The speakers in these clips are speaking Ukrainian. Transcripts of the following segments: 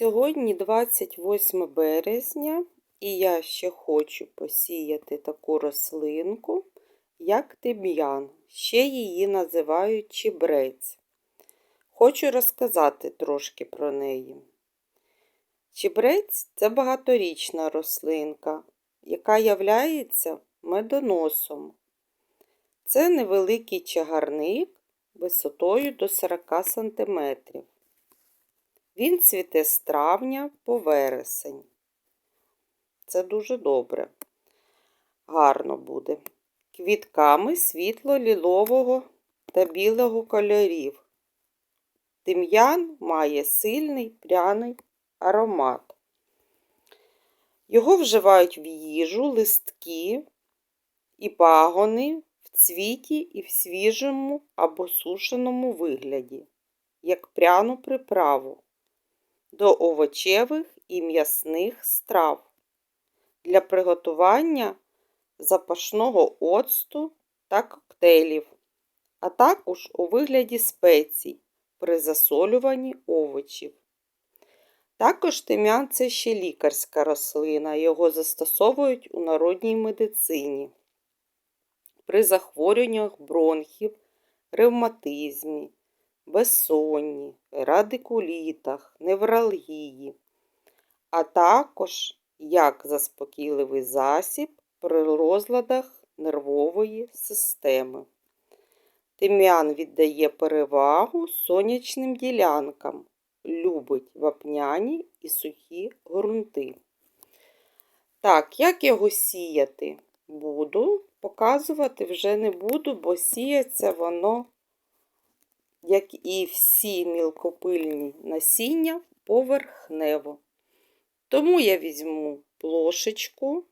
Сьогодні 28 березня, і я ще хочу посіяти таку рослинку, як тим'ян. Ще її називають чебрець. Хочу розказати трошки про неї. Чебрець це багаторічна рослинка, яка являється медоносом. Це невеликий чагарник висотою до 40 см. Він цвіте з травня по вересень. Це дуже добре, гарно буде. Квітками світло-лілового та білого кольорів. Тим'ян має сильний пряний аромат. Його вживають в їжу, листки і пагони в цвіті і в свіжому або сушеному вигляді, як пряну приправу до овочевих і м'ясних страв для приготування запашного оцту та коктейлів, а також у вигляді спецій при засолюванні овочів. Також тим'ян це ще лікарська рослина, його застосовують у народній медицині при захворюваннях бронхів, ревматизмі, безсонні, радикулітах, невралгії, а також як заспокійливий засіб при розладах нервової системи. Тим'ян віддає перевагу сонячним ділянкам, любить вапняні і сухі ґрунти. Так, як його сіяти? Буду, показувати вже не буду, бо сіється воно як і всі мілкопильні насіння, поверхнево. Тому я візьму плошечку,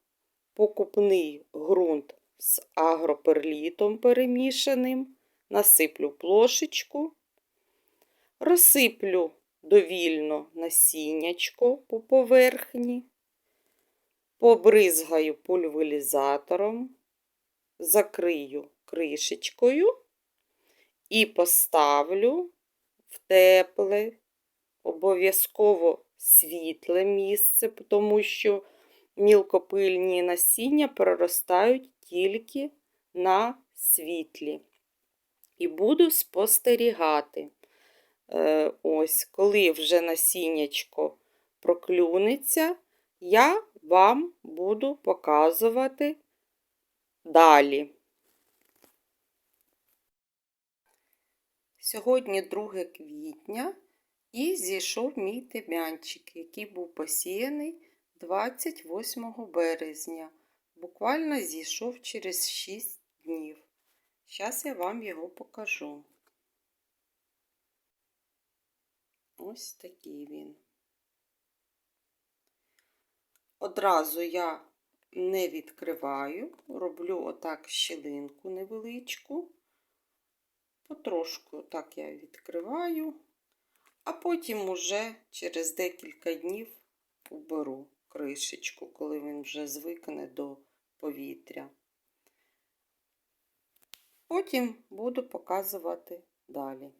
покупний ґрунт з агроперлітом перемішаним, насиплю плошечку, розсиплю довільно насіннячко по поверхні, побризгаю пульверизатором, закрию кришечкою і поставлю в тепле, обов'язково світле місце, тому що мілкопильні насіння проростають тільки на світлі. І буду спостерігати. Е, ось, коли вже насіннячко проклюнеться, я вам буду показувати далі. Сьогодні 2 квітня і зійшов мій тим'янчик, який був посіяний 28 березня. Буквально зійшов через 6 днів. Зараз я вам його покажу. Ось такий він. Одразу я не відкриваю, роблю отак щілинку невеличку. Потрошку так я відкриваю, а потім уже через декілька днів уберу кришечку, коли він вже звикне до повітря. Потім буду показувати далі.